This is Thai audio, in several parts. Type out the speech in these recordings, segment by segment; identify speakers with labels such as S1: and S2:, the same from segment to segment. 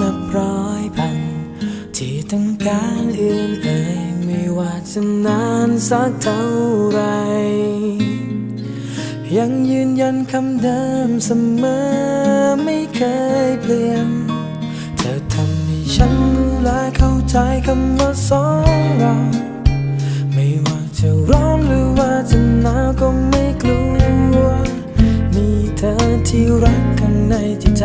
S1: นับร้อยพัน ที่ต้องการอื่นเอ่ยไม่ว่าจะนานสักเท่าไร ยังยืนยันคำเดิมเสมอไม่เคยเปลี่ยน เธอทำให้ฉันรู้และเข้าใจคำว่าสองเราไม่ว่าจะร้อนหรือว่าจะหนาวก็ไม่กลัว มีเธอที่รักข้างในจิตใจ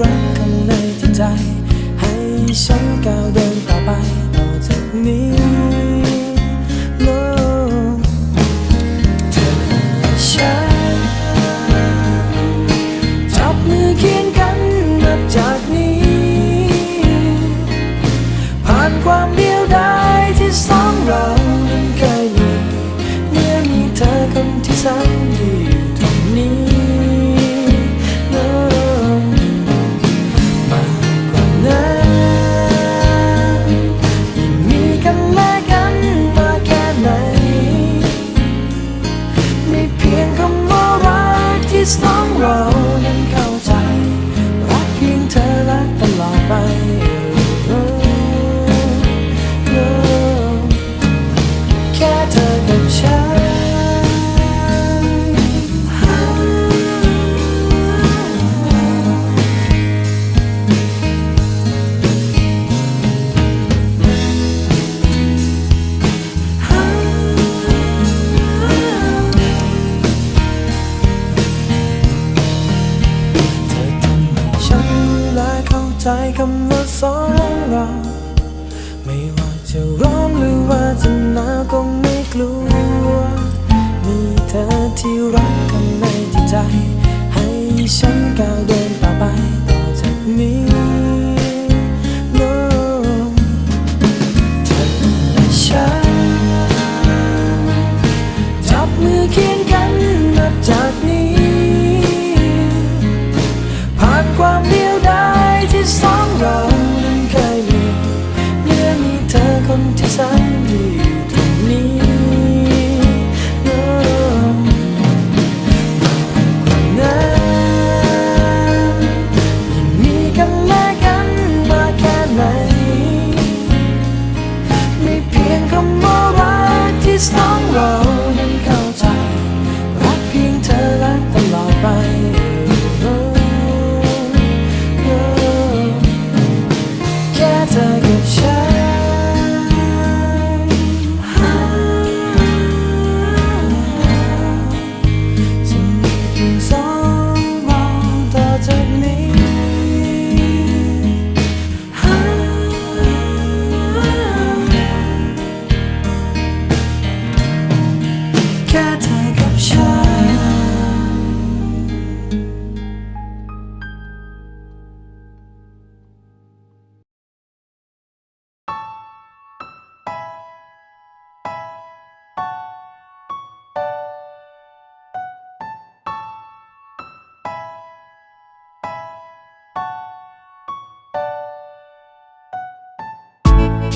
S1: รักกันในจิตใจ ให้ฉันก้าวเดินต่อไปต่อจากนี้ ใจคำว่าสองเรา ไม่ว่าจะร้อนหรือว่าจะหนาวก็ไม่กลัว มีเธอที่รักข้างในจิตใจ ให้ฉันก้าวเดินต่อไปต่อจากนี้ no เธอและฉันจับมือเคียงกันนับจากนี้ ผ่านความดี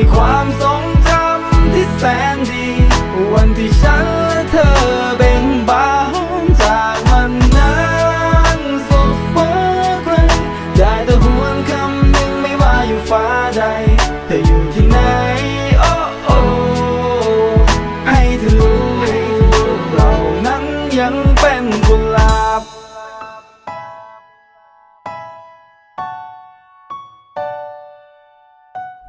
S2: มีความทรงจำที่แสนดี วันที่ฉันและเธอเบ่งบานจากมันนั้นสุดฟ้าไกลได้แต่หวนคำหนึ่งไม่ว่าอยู่ฟ้าใดเธออยู่ที่ไหนโอ้โอ้ให้เธอรู้เรานั้นยัง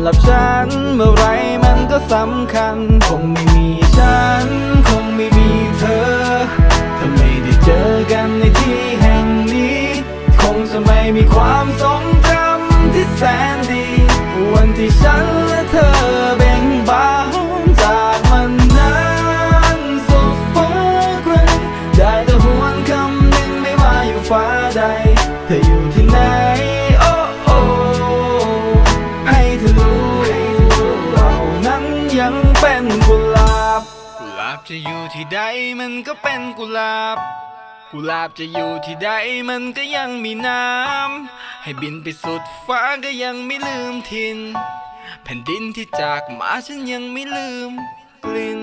S2: ำหรับฉัน เมื่อไรมันก็สำคัญ คงไม่มีฉัน คงไม่มีเธอ ถ้าไม่ได้เจอกันในที่แห่งนี้ คงจะไม่มีความทรงจำที่แสนดี วันที่ฉันและเธอเบ่งบานจากมันนั้นสุดฟ้าไกลได้แต่หวนคำหนึ่งไม่ว่าอยู่ฟ้าใดเธออยู่ ที่ใดมันก็เป็นกุหลาบ กุหลาบจะอยู่ที่ใดมันก็ยังมีน้ำ ให้บินไปสุดฟ้าก็ยังไม่ลืมทิน แผ่นดินที่จากมาฉันยังไม่ลืมกลิ่น